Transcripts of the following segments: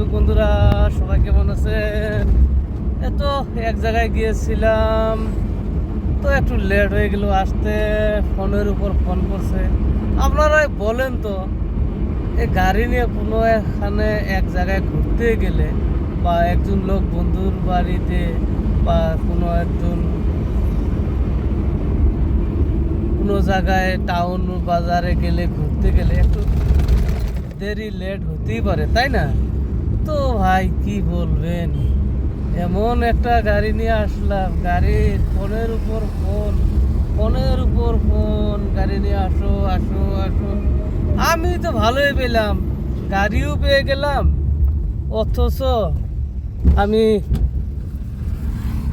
Facebook বন্ধুরা, সবাই কেমন আছেন? এত এক জায়গায় গিয়েছিলাম, তো একটু লেট হয়ে গেল আসতে, ফোনের উপর ফোন করছে। আপনারাই বলেন তো এই গাড়ি নিয়ে কোনো এখানে এক জায়গায় ঘুরতে গেলে বা একজন লোক বন্ধুর বাড়িতে বা কোনো একজন কোনো জায়গায় টাউন বাজারে গেলে ঘুরতে গেলে একটু দেরি লেট হতেই পারে, তাই না? তো ভাই কি বলবেন? এমন একটা গাড়ি নিয়ে আসলাম। গাড়ির ফোনের উপর ফোন, ফোনের উপর ফোন। গাড়ি নিয়ে আসো আসো আসো। আমি তো ভালোই পেলাম। গাড়িও পেয়ে গেলাম। অথচ আমি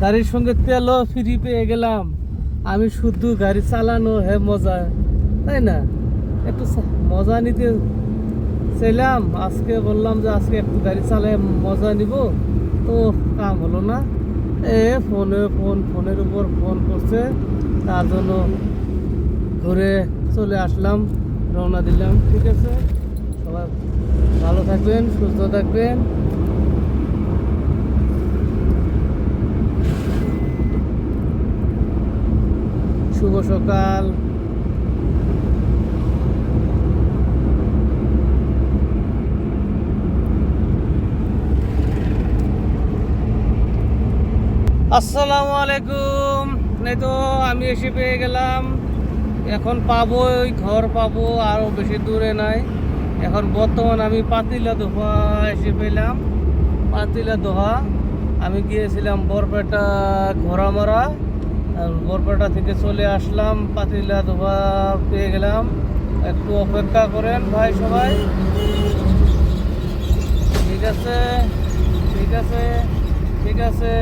গাড়ির সঙ্গে তেলও ফ্রি পেয়ে গেলাম। আমি শুধু গাড়ি চালানো, হে মজা। তাই না? একটু মজা নিতে চাইলাম, আজকে বললাম যে আজকে একটু গাড়ি চালাই মজা নিব। তো কাম হলো না। এ ফোনে ফোন, ফোনের উপর ফোন করছে। তার জন্য ঘুরে চলে আসলাম, রওনা দিলাম, ঠিক আছে? সবাই ভালো থাকবেন, সুস্থ থাকবেন। শুভ সকাল। আসসালামু আলাইকুম। এই তো আমি এসে পেয়ে গেলাম। এখন পাবো, ওই ঘর পাবো আরও বেশি দূরে নাই। এখন বর্তমান আমি পাতিলা দোহা এসে পেলাম। পাতিলা দোহা। আমি গিয়েছিলাম বরপেটা ঘোড়ামারা। আর বরপেটা থেকে চলে আসলাম, পাতিলা দোহা পেয়ে গেলাম। একটু অপেক্ষা করেন ভাই সবাই। ঠিক আছে ঠিক আছে ঠিক আছে।